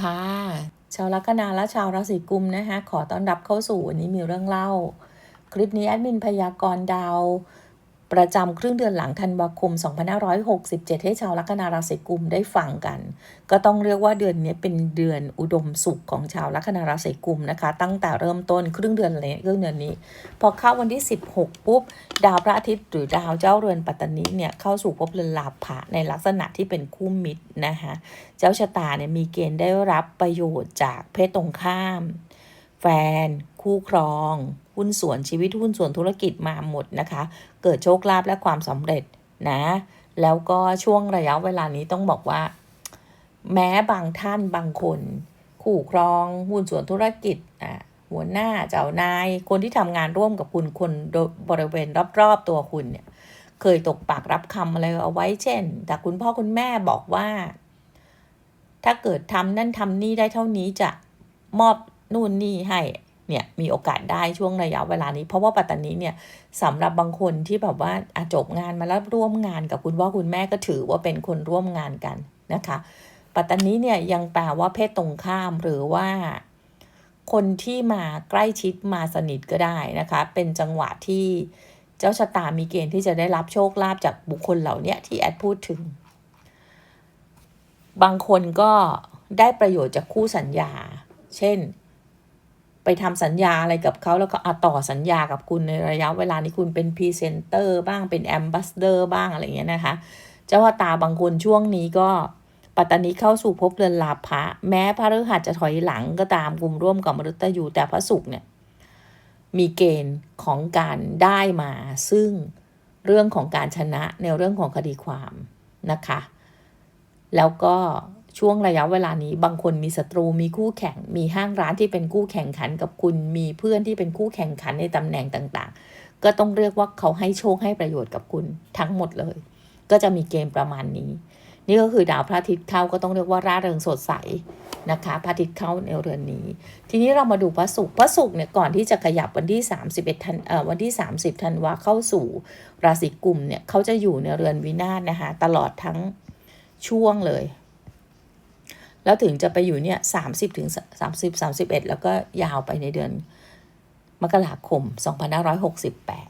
ค่ะ ชาวลัคนาและชาวราศีกุมนะคะ ขอต้อนรับเข้าสู่วันนี้มีเรื่องเล่า คลิปนี้แอดมินพยากรณ์ดาว ประจำครึ่งเดือนหลังธันวาคม 2567 ให้ชาวลัคนาราศีกุมได้ฟังกัน ก็ต้องเรียกว่าเดือนนี้เป็นเดือนอุดมสุขของชาวลัคนาราศีกุมนะคะ ตั้งแต่เริ่มต้นครึ่งเดือนเลยครึ่งเดือนนี้ พอเข้าวันที่ 16 ปุ๊บ ดาวพระอาทิตย์หรือดาวเจ้าเรือนปัตตานีเนี่ยเข้าสู่ภพเรือนลาภะในลักษณะที่เป็นคู่มิตรนะคะ เจ้าชะตาเนี่ยมีเกณฑ์ได้รับประโยชน์จากเพศตรงข้าม แฟน คู่ครอง หุ้นส่วนชีวิตหุ้นส่วนธุรกิจมาหมดนะคะ เกิดโชคลาภและความสำเร็จนะ แล้วก็ช่วงระยะเวลานี้ต้องบอกว่า แม้บางท่านบางคน คู่ครอง หุ้นส่วนธุรกิจอะหัวหน้าเจ้านายคนที่ทำงานร่วมกับคุณคนบริเวณรอบๆตัวคุณเนี่ยเคยตกปากรับคำอะไรเอาไว้เช่น แต่คุณพ่อคุณแม่บอกว่า ถ้าเกิดทำนั่นทำนี่ได้เท่านี้จะมอบ นู่นนี่ให้เนี่ยมีโอกาสได้ช่วงระยะเวลานี้ เพราะว่าปัตตานีเนี่ยสำหรับบางคนที่แบบว่าอาจบงานมาแล้วร่วมงานกับคุณพ่อคุณแม่ก็ถือว่าเป็นคนร่วมงานกันนะคะ ปัตตานีเนี่ยยังแปลว่าเพศตรงข้ามหรือว่าคนที่มาใกล้ชิดมาสนิทก็ได้นะคะ เป็นจังหวะที่เจ้าชะตามีเกณฑ์ที่จะได้รับโชคลาภจากบุคคลเหล่านี้ที่แอดพูดถึง บางคนก็ได้ประโยชน์จากคู่สัญญา เช่น ไปทำสัญญาอะไรกับเขาแล้วก็อต่อสัญญากับคุณในระยะเวลานี้คุณเป็นพรีเซนเตอร์บ้างเป็นแอมบ s สเดอร์บ้างอะไรอย่างเงี้ยนะคะ เจ้าตาบางคนช่วงนี้ก็ปัตตานีเข้าสู่ภพเรือนลาภะแม้พระฤหัสจะถอยหลังก็ตามกลุ่มร่วมกับมฤตยูแต่พระศุกร์เนี่ยมีเกณฑ์ของการได้มา ซึ่งเรื่องของการชนะในเรื่องของคดีความนะคะ แล้วก็ ช่วงระยะเวลานี้บางคนมีศัตรูมีคู่แข่ง มีห้างร้านที่เป็นคู่แข่งขันกับคุณมีเพื่อนที่เป็นคู่แข่งขันในตำแหน่งต่างๆ ก็ต้องเรียกว่าเขาให้โชคให้ประโยชน์กับคุณทั้งหมดเลย ก็จะมีเกมประมาณนี้ นี่ก็คือดาวพระอาทิตย์เข้าก็ต้องเรียกว่าร่าเริงสดใสนะคะพระอาทิตย์เข้าในเรือนนี้ ทีนี้เรามาดูพระศุกร์พระศุกร์เนี่ยก่อนที่จะขยับวันที่ 31ธันเอ่อวันที่ 30ธันวาเข้าสู่ราศีกุมเนี่ยเขาจะอยู่ในเรือนวินาศนะคะตลอดทั้งช่วงเลย แล้วถึงจะไปอยู่เนี่ยสามสิบถึงสามสิบสามสิบเอ็ดแล้วก็ยาวไปในเดือนมกราคมสองพันห้าร้อยหกสิบแปด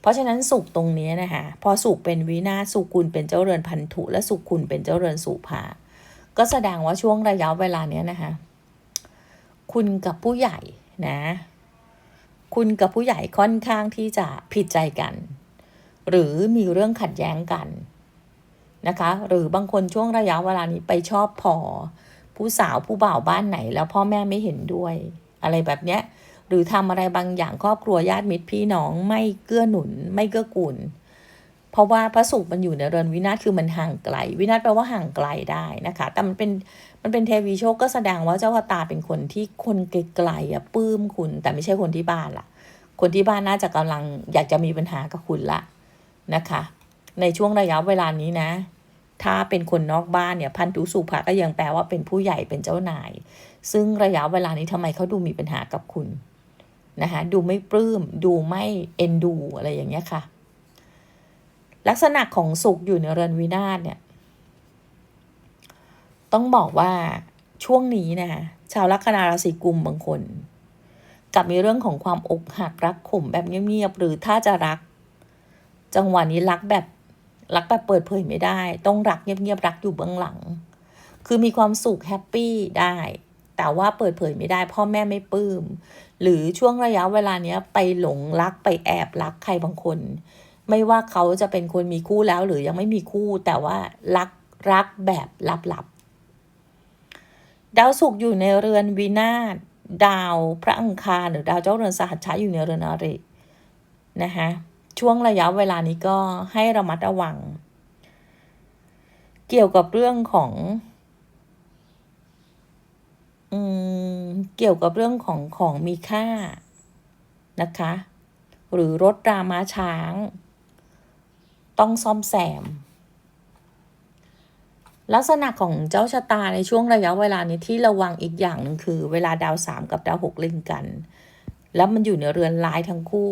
เพราะฉะนั้นสุขตรงนี้นะคะพอสุขเป็นวินาสุกุลเป็นเจ้าเรือนพันธุ และสุขุนเป็นเจ้าเรือนสุภา ก็แสดงว่าช่วงระยะเวลาเนี้ยนะคะคุณกับผู้ใหญ่นะ คุณกับผู้ใหญ่ค่อนข้างที่จะผิดใจกัน หรือมีเรื่องขัดแย้งกัน นะคะ หรือบางคนช่วงระยะเวลานี้ไปชอบพอ ผู้สาวผู้บ่าวบ้านไหน แล้วพ่อแม่ไม่เห็นด้วย อะไรแบบเนี้ยหรือทำอะไรบางอย่างครอบครัวญาติมิตรพี่น้องไม่เกื้อหนุน ไม่เกื้อกูลเพราะว่าพระศุกร์มันอยู่ในเรือนวินาศคือมันห่างไกล วินาศแปลว่าห่างไกลได้นะคะ แต่มันเป็นมันเป็นเทวีโชคก็แสดงว่าเจ้าตาเป็นคนที่คนไกลๆอะปลื้มคุณ แต่ไม่ใช่คนที่บ้านล่ะ คนที่บ้านน่าจะกำลังอยากจะมีปัญหากับคุณละนะคะ ในช่วงระยะเวลานี้นะ ถ้าเป็นคนนอกบ้านเนี่ยพันธุสุภะก็ยังแปลว่าเป็นผู้ใหญ่เป็นเจ้านาย ซึ่งระยะเวลานี้ทำไมเขาดูมีปัญหากับคุณนะคะดูไม่ปลื้มดูไม่เอ็นดูอะไรอย่างเงี้ยค่ะ ลักษณะของสุขอยู่ในเรือนวินาศเนี่ย ต้องบอกว่าช่วงนี้นะคะชาวลัคนาราศีกุมบางคน กับมีเรื่องของความอกหักรักขมแบบเงียบๆหรือถ้าจะรัก จังหวะนี้รักแบบ รักแบบเปิดเผยไม่ได้ ต้องรักเงียบๆรักอยู่เบื้องหลัง คือมีความสุขแฮปปี้ได้ แต่ว่าเปิดเผยไม่ได้ พ่อแม่ไม่ปลื้มหรือช่วงระยะเวลาเนี้ยไปหลงรักไปแอบรักใครบางคน ไม่ว่าเขาจะเป็นคนมีคู่แล้วหรือยังไม่มีคู่ แต่ว่ารักรักแบบลับๆดาวศุกร์อยู่ในเรือนวินาศดาวพระอังคารหรือดาวเจ้าเรือนสหัชชะอยู่ในเรือนอรินะคะ ช่วงระยะเวลานี้ก็ให้ระมัดระวัง เกี่ยวกับเรื่องของอืมเกี่ยวกับเรื่องของของมีค่านะคะ หรือรถรามาช้าง ต้องซ่อมแซม ลักษณะของเจ้าชะตาในช่วงระยะเวลานี้ที่ระวังอีกอย่างหนึ่งคือ เวลาดาวสามกับดาวหกเล็งกัน แล้วมันอยู่ในเรือนร้ายทั้งคู่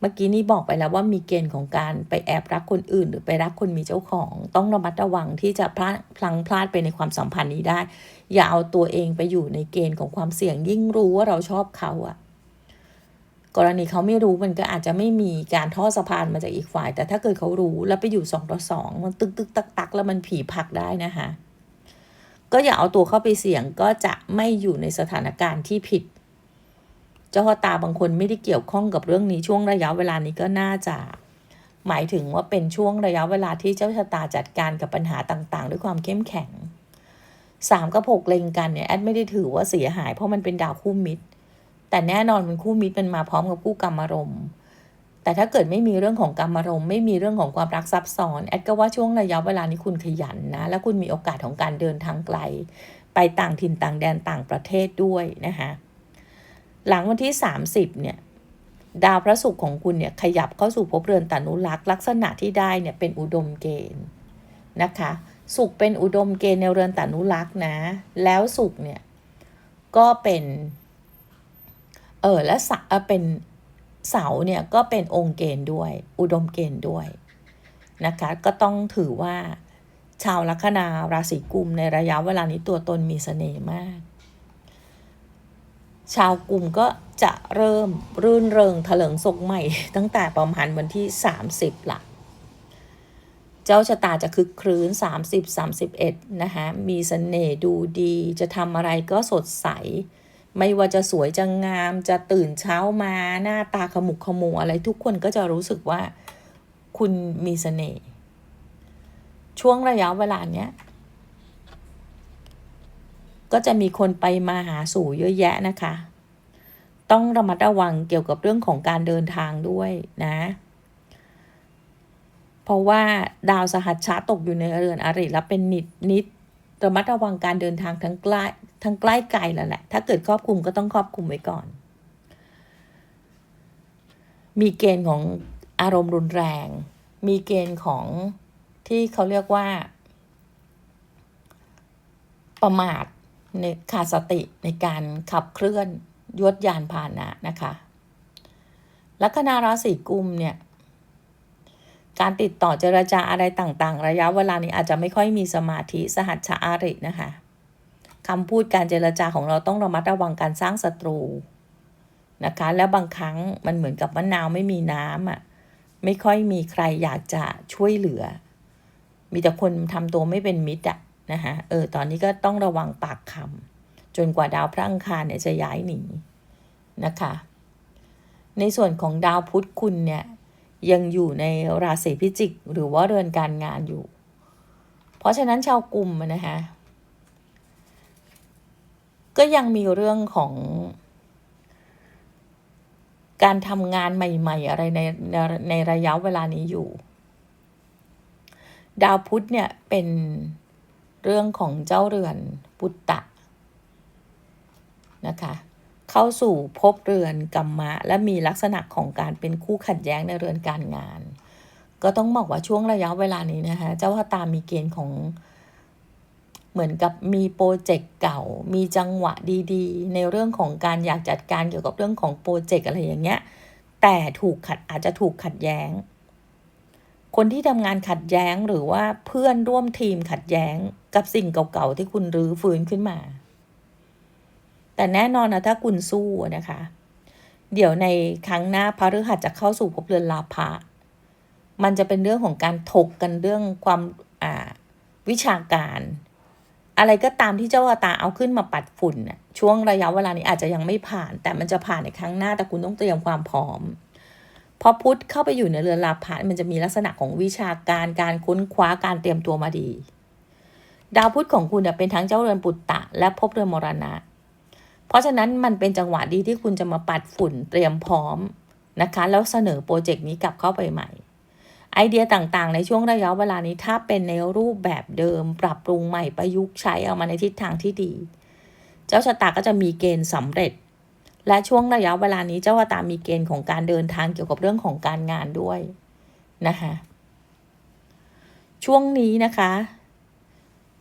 เมื่อกี้นี้บอกไปแล้วว่ามีเกณฑ์ของการไปแอบรักคนอื่น หรือไปรักคนมีเจ้าของ ต้องระมัดระวังที่จะพลาดพลังพลาดไปในความสัมพันธ์นี้ได้ อย่าเอาตัวเองไปอยู่ในเกณฑ์ของความเสี่ยงยิ่งรู้ว่าเราชอบเขาอะกรณีเขาไม่รู้มันก็อาจจะไม่มีการทอดสะพานมาจากอีกฝ่าย แต่ถ้าเกิดเขารู้แล้วไปอยู่สองต่อสองมันตึกตึกตักตักแล้วมันผีผักได้นะคะก็อย่าเอาตัวเข้าไปเสี่ยงก็จะไม่อยู่ในสถานการณ์ที่ผิด เจ้าพ่อตาบางคนไม่ได้เกี่ยวข้องกับเรื่องนี้ช่วงระยะเวลานี้ก็น่าจะ หมายถึงว่าเป็นช่วงระยะเวลาที่เจ้าชะตาจัดการกับปัญหาต่างๆ ด้วยความเข้มแข็งสามกับหกเลงกันเนี่ยแอดไม่ได้ถือว่าเสียหายเพราะมันเป็นดาวคู่มิตร แต่แน่นอนมันคู่มิตรมันมาพร้อมกับคู่กรรมอารมณ์แต่ถ้าเกิดไม่มีเรื่องของกรรมอารมณ์ไม่มีเรื่องของความรักซับซ้อนแอดก็ว่าช่วงระยะเวลานี้คุณขยันนะ และคุณมีโอกาสของการเดินทางไกล ไปต่างถิ่นต่างแดนต่างประเทศด้วยนะคะ หลังวันที่ 30เนี่ยดาวพระศุกร์ของคุณเนี่ยขยับเข้าสู่ภพเรือนตานุรักษ์ลักษณะที่ได้เนี่ยเป็นอุดมเกณฑ์นะคะสุขเป็นอุดมเกณฑ์ในเรือนตานุรักษ์นะ แล้วสุขเนี่ยก็เป็นเออและสะเอ่อเป็นเสาเนี่ยก็เป็นองค์เกณฑ์ด้วย อุดมเกณฑ์ด้วยนะคะก็ต้องถือว่าชาวลัคนาราศีกุมในระยะเวลานี้ตัวตนมีเสน่ห์มาก ชาวกลุ่มก็จะเริ่มรื่นเริงเถลิงศกใหม่ ตั้งแต่ประมาณวันที่ 30ละเจ้าชะตาจะคึกครื้น 30 31 นะคะมีเสน่ห์ดูดี จะทำอะไรก็สดใส ไม่ว่าจะสวยจะงามจะตื่นเช้ามาหน้าตาขมุกขมูอะไรทุกคนก็จะรู้สึกว่าคุณมีเสน่ห์ช่วงระยะเวลาเนี้ย ก็จะมีคนไปมาหาสู่เยอะแยะนะคะ ต้องระมัดระวังเกี่ยวกับเรื่องของการเดินทางด้วยนะ เพราะว่าดาวสหัชชะตกอยู่ในเรือนอริและเป็นนิดนิดระมัดระวังการเดินทางทั้งใกล้ทั้งใกล้ไกลแล้วแหละ ถ้าเกิดครอบคลุมก็ต้องครอบคลุมไว้ก่อน มีเกณฑ์ของอารมณ์รุนแรง มีเกณฑ์ของที่เขาเรียกว่า ประมาท ในขาดสติในการขับเคลื่อนยวดยานพาหนะนะคะลัคนาราศีกุมเนี่ย การติดต่อเจรจาอะไรต่างๆ ระยะเวลานี้อาจจะไม่ค่อยมีสมาธิสหัชชาอารินะคะคำพูดการเจรจาของเราต้องระมัดระวังการสร้างศัตรูนะคะ แล้วบางครั้งมันเหมือนกับมะนาวไม่มีน้ำอะไม่ค่อยมีใครอยากจะช่วยเหลือ มีแต่คนทำตัวไม่เป็นมิตรอะ นะคะเออตอนนี้ก็ต้องระวังปากคำจนกว่าดาวพระอังคารเนี่ยจะย้ายหนีนะคะ ในส่วนของดาวพุธคุณเนี่ยยังอยู่ในราศีพิจิก หรือว่าเรือนการงานอยู่ เพราะฉะนั้นชาวกลุ่มนะคะก็ยังมีเรื่องของการทำงานใหม่ ๆ อะไรในในในระยะเวลานี้อยู่ ดาวพุธเนี่ยเป็น เรื่องของเจ้าเรือนปุตตะนะคะ เข้าสู่ภพเรือนกรรมะ และมีลักษณะของการเป็นคู่ขัดแย้งในเรือนการงาน ก็ต้องบอกว่าช่วงระยะเวลานี้นะคะเจ้าชะตามีเกณฑ์ของเหมือนกับมีโปรเจกต์เก่า มีจังหวะดีๆ ในเรื่องของการอยากจัดการเกี่ยวกับเรื่องของโปรเจกต์อะไรอย่างเงี้ย แต่ถูกขัดอาจจะถูกขัดแย้ง คนที่ทำงานขัดแย้งหรือว่าเพื่อนร่วมทีมขัดแย้ง กับสิ่งเก่าๆที่คุณรื้อฟื้นขึ้นมา แต่แน่นอนนะถ้าคุณสู้นะคะ เดี๋ยวในครั้งหน้าพระฤหัสจะเข้าสู่ภพเรือนลาภะมันจะเป็นเรื่องของการถกกันเรื่องความอ่าวิชาการ อะไรก็ตามที่เจ้าอาตาเอาขึ้นมาปัดฝุ่นช่วงระยะเวลานี้อาจจะยังไม่ผ่าน แต่มันจะผ่านในครั้งหน้าแต่คุณต้องเตรียมความพร้อมพอพุทธเข้าไปอยู่ในเรือนลาภะมันจะมีลักษณะของวิชาการการค้นคว้าการเตรียมตัวมาดี ดาวพุธของคุณเป็นทั้งเจ้าเรือนปุตตะ และภพเรือนมรณะ เพราะฉะนั้นมันเป็นจังหวะดีที่คุณจะมาปัดฝุ่นเตรียมพร้อมนะคะ แล้วเสนอโปรเจกต์นี้กลับเข้าไปใหม่ ไอเดียต่างๆ ในช่วงระยะเวลานี้ถ้าเป็นในรูปแบบเดิม ปรับปรุงใหม่ประยุกต์ใช้เอามาในทิศทางที่ดี เจ้าชะตาก็จะมีเกณฑ์สำเร็จ และช่วงระยะเวลานี้เจ้าชะตามีเกณฑ์ของการเดินทางเกี่ยวกับเรื่องของการงานด้วยนะคะช่วงนี้นะคะ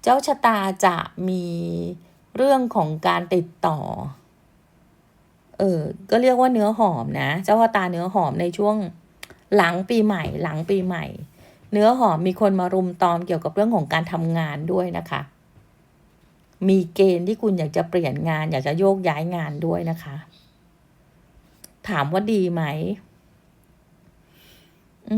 เจ้าชะตาจะมีเรื่องของการติดต่อ เออ ก็เรียกว่าเนื้อหอมนะ เจ้าพ่อตาเนื้อหอมในช่วงหลังปีใหม่ หลังปีใหม่ เนื้อหอมมีคนมารุมตอมเกี่ยวกับเรื่องของการทำงานด้วยนะคะ มีเกณฑ์ที่คุณอยากจะเปลี่ยนงาน อยากจะโยกย้ายงานด้วยนะคะ ถามว่าดีไหม อื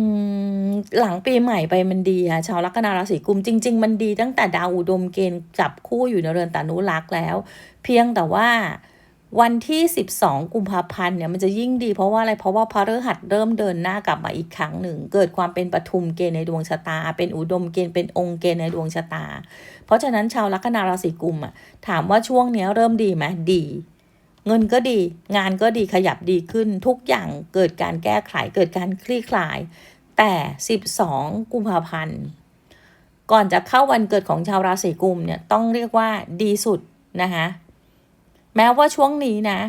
มหลังปีใหม่ไปมันดีอะชาวลัคนาราศีกุมจริง ๆ มันดีตั้งแต่ดาวอุดมเกณฑ์จับคู่อยู่ในเรือนตานุรักษ์แล้ว เพียงแต่ว่าวันที่ 12 กุมภาพันธ์เนี่ยมันจะยิ่งดีเพราะว่าอะไรเพราะว่าพระฤหัสเริ่มเดินหน้ากลับมาอีกครั้งหนึ่ง เกิดความเป็นปทุมเกณฑ์ในดวงชะตา เป็นอุดมเกณฑ์เป็นองค์เกณฑ์ในดวงชะตา เพราะฉะนั้นชาวลัคนาราศีกุมอะถามว่าช่วงเนี้ยเริ่มดีไหมดี เงินก็ดี งานก็ดีขยับดีขึ้น ทุกอย่างเกิดการแก้ไขเกิดการคลี่คลาย แต่ 12 กุมภาพันธ์ก่อนจะเข้าวันเกิดของชาวราศีกุมเนี่ยต้องเรียกว่าดีสุดนะคะแม้ว่าช่วงนี้นะ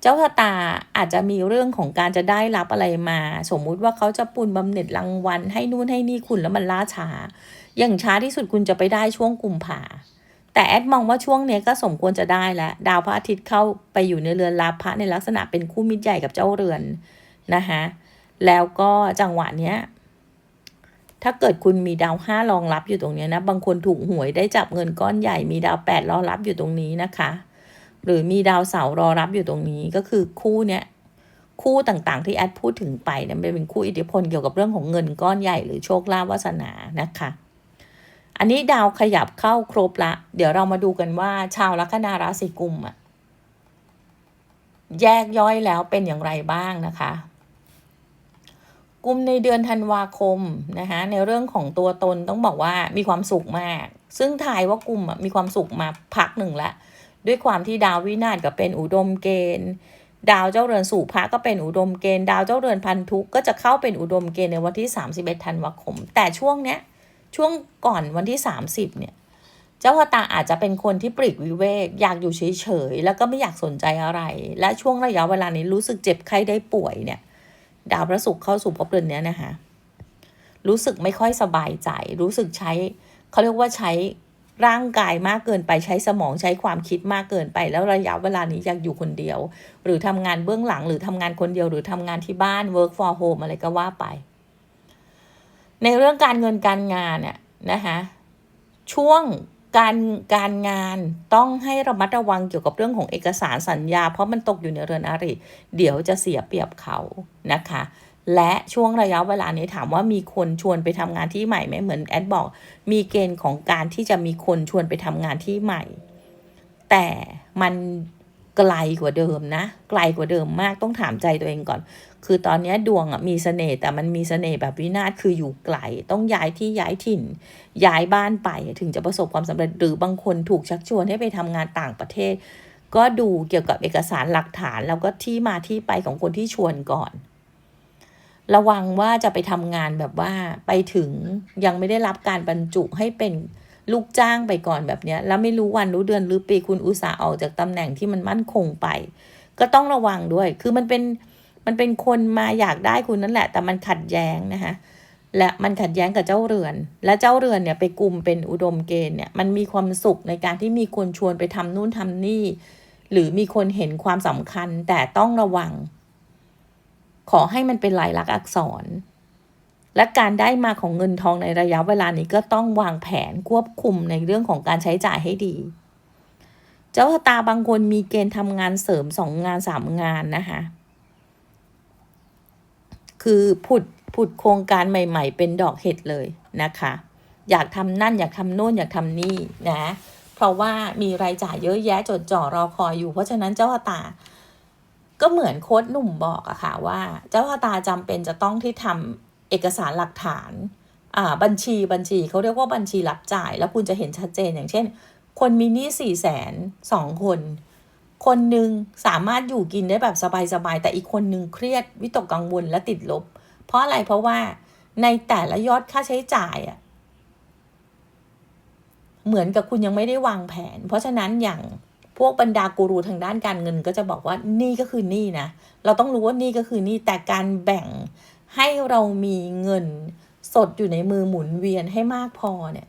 เจ้าชะตาอาจจะมีเรื่องของการจะได้รับอะไรมา สมมุติว่าเขาจะปุนบำเหน็จรางวัลให้นู่นให้นี่คุณแล้วมันล่าช้า อย่างช้าที่สุดคุณจะไปได้ช่วงกุมภา แต่แอดมองว่าช่วงนี้ก็สมควรจะได้แล้วดาวพระอาทิตย์เข้าไปอยู่ในเรือนลาภะในลักษณะเป็นคู่มิตรใหญ่กับเจ้าเรือนนะคะแล้วก็จังหวะเนี้ยถ้าเกิดคุณมีดาวห้ารองรับอยู่ตรงนี้นะ บางคนถูกหวยได้จับเงินก้อนใหญ่ มีดาวแปดรอรับอยู่ตรงนี้นะคะ หรือมีดาวเสารรอรับอยู่ตรงนี้ก็คือคู่เนี้ยคู่ต่างๆที่แอดพูดถึงไปเนี่ยเป็นคู่อิทธิพลเกี่ยวกับเรื่องของเงินก้อนใหญ่หรือโชคลาภวาสนานะคะ อันนี้ดาวขยับเข้าครบละ เดี๋ยวเรามาดูกันว่าชาวลัคนาราศีกุมอะแยกย่อยแล้วเป็นอย่างไรบ้างนะคะ กลุ่มในเดือนธันวาคมนะคะในเรื่องของตัวตนต้องบอกว่ามีความสุขมาก ซึ่งทายว่ากลุ่มมีความสุขมาพักหนึ่งละ ด้วยความที่ดาววินาศก็เป็นอุดมเกณฑ์ ดาวเจ้าเรือนสู่พระก็เป็นอุดมเกณฑ์ ดาวเจ้าเรือนพันธุก็จะเข้าเป็นอุดมเกณฑ์ในวันที่ 31 ธันวาคม แต่ช่วงเนี้ย ช่วงก่อนวันที่ 30เนี่ยเจ้าพตาอาจจะเป็นคนที่ปริกวิเวก อยากอยู่เฉยๆแล้วก็ไม่อยากสนใจอะไร และช่วงระยะเวลานี้รู้สึกเจ็บไข้ได้ป่วยเนี่ย ดาวพระศุกร์เข้าสู่ภพเรือนเนี้ยนะคะรู้สึกไม่ค่อยสบายใจ รู้สึกใช้เขาเรียกว่าใช้ร่างกายมากเกินไปใช้สมองใช้ความคิดมากเกินไป แล้วระยะเวลานี้อยากอยู่คนเดียว หรือทำงานเบื้องหลังหรือทำงานคนเดียวหรือทำงานที่บ้าน work for home อะไรก็ว่าไป ในเรื่องการเงินการงานเนี่ยนะคะช่วงการการงานต้องให้ระมัดระวังเกี่ยวกับเรื่องของเอกสารสัญญา เพราะมันตกอยู่ในเรือนอริเดี๋ยวจะเสียเปรียบเขานะคะ และช่วงระยะเวลานี้ถามว่ามีคนชวนไปทำงานที่ใหม่ไหมเหมือนแอดบอก มีเกณฑ์ของการที่จะมีคนชวนไปทำงานที่ใหม่ แต่มันไกลกว่าเดิมนะ ไกลกว่าเดิมมากต้องถามใจตัวเองก่อน คือตอนนี้ดวงอะมีเสน่ห์แต่มันมีเสน่ห์แบบวินาศคืออยู่ไกล ต้องย้ายที่ย้ายถิ่น ย้ายบ้านไปถึงจะประสบความสำเร็จหรือบางคนถูกชักชวนให้ไปทำงานต่างประเทศ ก็ดูเกี่ยวกับเอกสารหลักฐาน แล้วก็ที่มาที่ไปของคนที่ชวนก่อน ระวังว่าจะไปทำงานแบบว่าไปถึงยังไม่ได้รับการบรรจุให้เป็นลูกจ้างไปก่อนแบบเนี้ย แล้วไม่รู้วันรู้เดือนหรือปีคุณอุตสาห์ออกจากตำแหน่งที่มันมั่นคงไป ก็ต้องระวังด้วย คือมันเป็น มันเป็นคนมาอยากได้คุณนั่นแหละ แต่มันขัดแย้งนะคะและมันขัดแย้งกับเจ้าเรือน และเจ้าเรือนเนี่ยไปกลุ่มเป็นอุดมเกณฑ์เนี่ยมันมีความสุขในการที่มีคนชวนไปทำนู่นทำนี่ หรือมีคนเห็นความสำคัญแต่ต้องระวัง ขอให้มันเป็นลายลักษณ์อักษร และการได้มาของเงินทองในระยะเวลานี้ก็ต้องวางแผนควบคุมในเรื่องของการใช้จ่ายให้ดี เจ้าตาบางคนมีเกณฑ์ทำงานเสริมสองงานสามงานนะคะ คือผุดผุดโครงการใหม่ ๆ เป็นดอกเห็ดเลยนะคะ อยากทำนั่นอยากทำโน่นอยากทำนี่นะเพราะว่ามีรายจ่ายเยอะแยะจดจ่อรอคอยอยู่ เพราะฉะนั้นเจ้าตา ก็เหมือนโค้ดหนุ่มบอกอะค่ะว่า เจ้าตาจำเป็นจะต้องที่ทำเอกสารหลักฐานอ่าบัญชีบัญชีเขาเรียกว่าบัญชีรับจ่าย แล้วคุณจะเห็นชัดเจนอย่างเช่น คนมีหนี้สี่แสนสองคน คนหนึ่งสามารถอยู่กินได้แบบสบายๆแต่อีกคนหนึ่งเครียดวิตกกังวลและติดลบ เพราะอะไรเพราะว่าในแต่ละยอดค่าใช้จ่ายอะเหมือนกับคุณยังไม่ได้วางแผน เพราะฉะนั้นอย่างพวกบรรดากูรูทางด้านการเงินก็จะบอกว่านี่ก็คือนี่นะ เราต้องรู้ว่านี่ก็คือนี่แต่การแบ่งให้เรามีเงินสดอยู่ในมือหมุนเวียนให้มากพอเนี่ย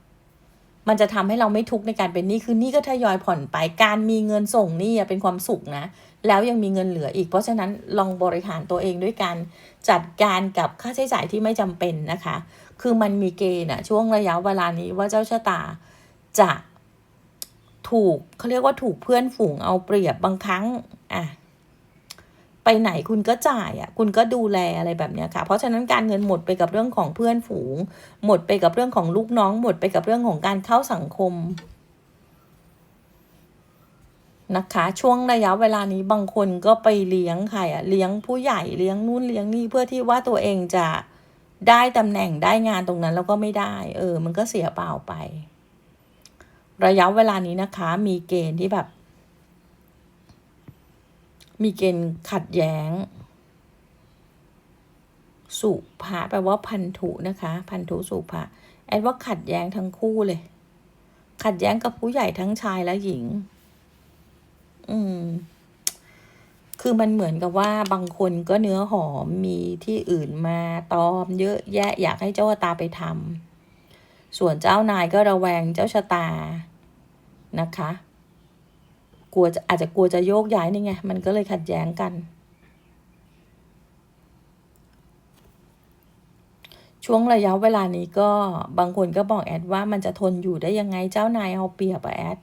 มันจะทำให้เราไม่ทุกข์ในการเป็นหนี้คือหนี้ก็ทยอยผ่อนไป การมีเงินส่งหนี้เป็นความสุขนะ แล้วยังมีเงินเหลืออีก เพราะฉะนั้นลองบริหารตัวเองด้วยการจัดการกับค่าใช้จ่ายที่ไม่จำเป็นนะคะ คือมันมีเกณฑ์อะช่วงระยะเวลานี้ว่าเจ้าชะตาจะถูกเขาเรียกว่าถูกเพื่อนฝูงเอาเปรียบ บางครั้งอะ ไปไหนคุณก็จ่ายอะคุณก็ดูแลอะไรแบบเนี้ยค่ะ เพราะฉะนั้นการเงินหมดไปกับเรื่องของเพื่อนฝูง หมดไปกับเรื่องของลูกน้อง หมดไปกับเรื่องของการเข้าสังคมนะคะช่วงระยะเวลานี้บางคนก็ไปเลี้ยงใครอะเลี้ยงผู้ใหญ่เลี้ยงนู่นเลี้ยงนี่เพื่อที่ว่าตัวเองจะได้ตำแหน่งได้งานตรงนั้นแล้วก็ไม่ได้ เออ มันก็เสียเปล่าไป ระยะเวลานี้นะคะ มีเกณฑ์ที่แบบ มีเกณฑ์ขัดแย้ง สุภาแปลว่าพันธุนะคะ พันธุสุภาแอดว่าขัดแย้งทั้งคู่เลย ขัดแย้งกับผู้ใหญ่ทั้งชายและหญิง อืม คือมันเหมือนกับว่าบางคนก็เนื้อหอมมีที่อื่นมาตอม เยอะแยะอยากให้เจ้าตาไปทำส่วนเจ้านายก็ระแวงเจ้าชะตานะคะ กลัวจะอาจจะกลัวจะโยกย้ายนี่ไง มันก็เลยขัดแย้งกัน ช่วงระยะเวลานี้ก็บางคนก็บอกแอดว่ามันจะทนอยู่ได้ยังไงเจ้านายเอาเปรียบอะแอด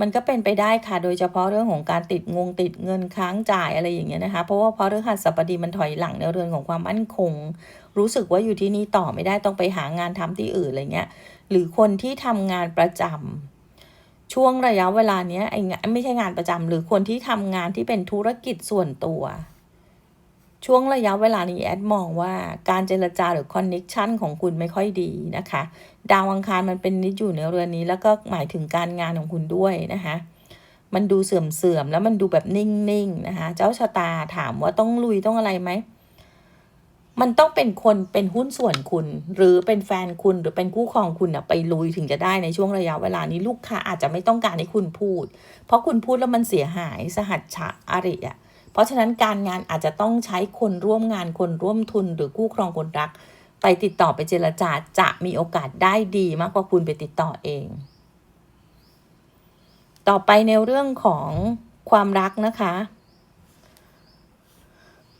มันก็เป็นไปได้ค่ะ โดยเฉพาะเรื่องของการติดงงติดเงินค้างจ่ายอะไรอย่างเงี้ยนะคะ เพราะว่าพอเรื่องหัสบดีมันถอยหลังในเรือนของความมั่นคง รู้สึกว่าอยู่ที่นี่ต่อไม่ได้ต้องไปหางานทำที่อื่นอะไรเงี้ย หรือคนที่ทำงานประจำ ช่วงระยะเวลาเนี้ยไอ้งานไม่ใช่งานประจำหรือคนที่ทำงานที่เป็นธุรกิจส่วนตัว ช่วงระยะเวลานี้แอดมองว่าการเจรจาหรือคอนเน็ชันของคุณไม่ค่อยดีนะคะ ดาวอังคารมันเป็นนิดอยู่ในเรือนนี้ แล้วก็หมายถึงการงานของคุณด้วยนะคะมันดูเสื่อมๆแล้วมันดูแบบนิ่งๆนะคะ เจ้าชะตาถามว่าต้องลุยต้องอะไรไหม มันต้องเป็นคนเป็นหุ้นส่วนคุณ หรือเป็นแฟนคุณหรือเป็นคู่ครองคุณอะไปลุยถึงจะได้ในช่วงระยะเวลานี้ลูกค้าอาจจะไม่ต้องการให้คุณพูด เพราะคุณพูดแล้วมันเสียหายสหัชชะอริอะเพราะฉะนั้นการงานอาจจะต้องใช้คนร่วมงานคนร่วมทุนหรือคู่ครองคนรัก ไปติดต่อไปเจรจาจะมีโอกาสได้ดีมากกว่าคุณไปติดต่อเอง ต่อไปในเรื่องของความรักนะคะ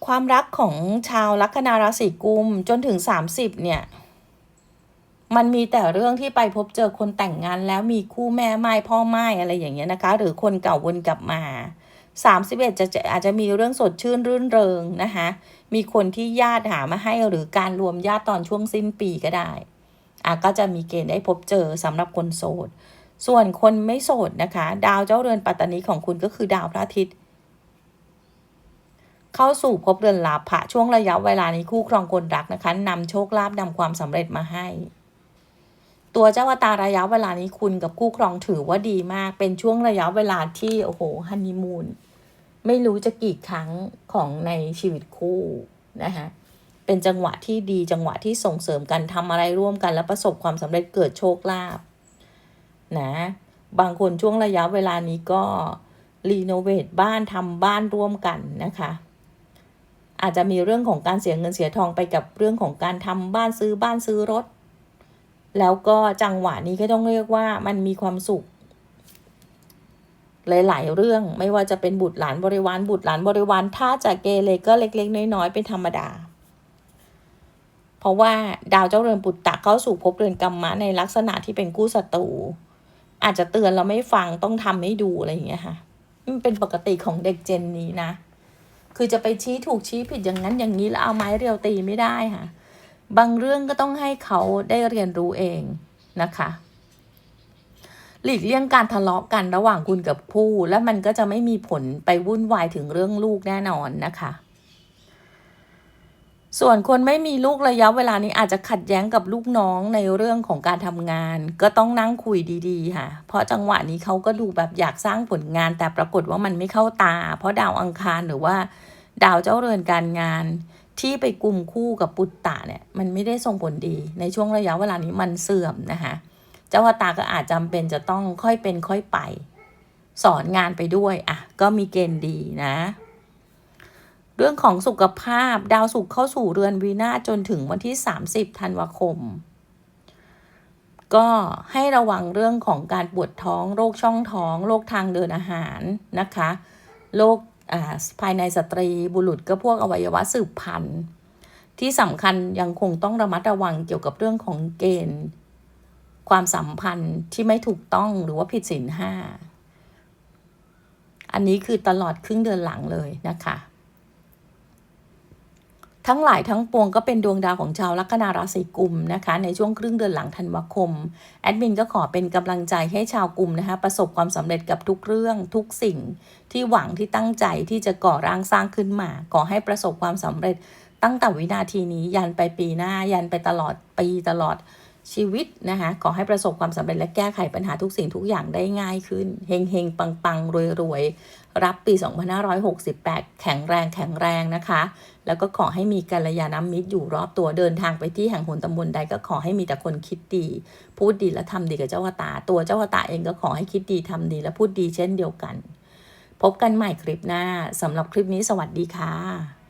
ความรักของชาวลัคนาราศีกุมจนถึง 30 เนี่ย มันมีแต่เรื่องที่ไปพบเจอคนแต่งงานแล้วมีคู่แม่ไม้พ่อไม้อะไรอย่างเงี้ยนะคะ หรือคนเก่าวนกลับมา 31 จะจะอาจจะมีเรื่องสดชื่นรื่นเริงนะคะ มีคนที่ญาติหามาให้หรือการรวมญาติตอนช่วงสิ้นปีก็ได้อะก็จะมีเกณฑ์ได้พบเจอสำหรับคนโสด ส่วนคนไม่โสดนะคะ ดาวเจ้าเรือนปัตตานีของคุณก็คือดาวพระอาทิตย์ เข้าสู่ภพเรือนลาภะช่วงระยะเวลานี้คู่ครองคนรักนะคะนำโชคลาภนำความสำเร็จมาให้ ตัวเจ้าตาระยะเวลานี้คุณกับคู่ครองถือว่าดีมาก เป็นช่วงระยะเวลาที่โอ้โหฮันนีมูนไม่รู้จะกี่ครั้งของในชีวิตคู่นะคะเป็นจังหวะที่ดีจังหวะที่ส่งเสริมกันทำอะไรร่วมกัน แล้วประสบความสำเร็จเกิดโชคลาภนะบางคนช่วงระยะเวลานี้ก็รีโนเวทบ้านทำบ้านร่วมกันนะคะ อาจจะมีเรื่องของการเสียเงินเสียทองไปกับเรื่องของการทำบ้านซื้อบ้านซื้อรถ แล้วก็จังหวะนี้ก็ต้องเรียกว่ามันมีความสุข หลาย ๆ เรื่องไม่ว่าจะเป็นบุตรหลานบริวารบุตรหลานบริวารถ้าจะเกเรก็เล็ก ๆ น้อย ๆ เป็นธรรมดา เพราะว่าดาวเจ้าเรือนปุตตะเข้าสู่ภพเรือนกรรมะในลักษณะที่เป็นกู้ศัตรูอาจจะเตือนเราไม่ฟังต้องทำให้ดูอะไรอย่างเงี้ยค่ะมันเป็นปกติของเด็กเจนนี้นะ คือจะไปชี้ถูกชี้ผิดอย่างนั้นอย่างนี้แล้วเอาไม้เรียวตีไม่ได้ค่ะ บางเรื่องก็ต้องให้เขาได้เรียนรู้เองนะคะ หลีกเลี่ยงการทะเลาะกันระหว่างคุณกับผู้ และมันก็จะไม่มีผลไปวุ่นวายถึงเรื่องลูกแน่นอนนะคะ ส่วนคนไม่มีลูกระยะเวลานี้อาจจะขัดแย้งกับลูกน้องในเรื่องของการทำงาน ก็ต้องนั่งคุยดีๆ ค่ะ เพราะจังหวะนี้เขาก็ดูแบบอยากสร้างผลงาน แต่ปรากฏว่ามันไม่เข้าตา เพราะดาวอังคารหรือว่า ดาวเจ้าเรือนการงาน ที่ไปกลุ่มคู่กับปุตตะเนี่ยมันไม่ได้ส่งผลดี ในช่วงระยะเวลานี้มันเสื่อมนะคะเจ้าตาก็อาจจำเป็นจะต้องค่อยเป็นค่อยไป สอนงานไปด้วยอะก็มีเกณฑ์ดีนะ เรื่องของสุขภาพดาวสุขเข้าสู่เรือนวีนาจนถึงวันที่ 30ธันวาคม ก็ให้ระวังเรื่องของการปวดท้องโรคช่องท้องโรคทางเดินอาหารนะคะโรคภายในสตรีบุรุษก็พวกอวัยวะสืบพันธุ์ ที่สำคัญยังคงต้องระมัดระวังเกี่ยวกับเรื่องของเกณฑ์ ความสัมพันธ์ที่ไม่ถูกต้องหรือว่าผิดศีลห้าอันนี้คือตลอดครึ่งเดือนหลังเลยนะคะ ทั้งหลายทั้งปวงก็เป็นดวงดาวของชาวลัคนาราศีกุมนะคะ ในช่วงครึ่งเดือนหลังธันวาคม แอดมินก็ขอเป็นกำลังใจให้ชาวกุมนะคะประสบความสำเร็จกับทุกเรื่องทุกสิ่ง ที่หวังที่ตั้งใจที่จะก่อร่างสร้างขึ้นมาขอให้ประสบความสำเร็จตั้งแต่วินาทีนี้ยันไปปีหน้ายันไปตลอดปีตลอด ชีวิตนะคะขอให้ประสบความสำเร็จและแก้ไขปัญหาทุกสิ่งทุกอย่างได้ง่ายขึ้นเฮงเฮงปังปังรวยรวยรับปี 2568 แข็งแรงแข็งแรงนะคะ แล้วก็ขอให้มีกัลยาณมิตรอยู่รอบตัวเดินทางไปที่แห่งหนตำบลใดก็ขอให้มีแต่คนคิดดี พูดดีและทำดีกับเจ้าตา ตัวเจ้าตาเองก็ขอให้คิดดีทำดีและพูดดีเช่นเดียวกัน พบกันใหม่คลิปหน้าสำหรับคลิปนี้สวัสดีค่ะ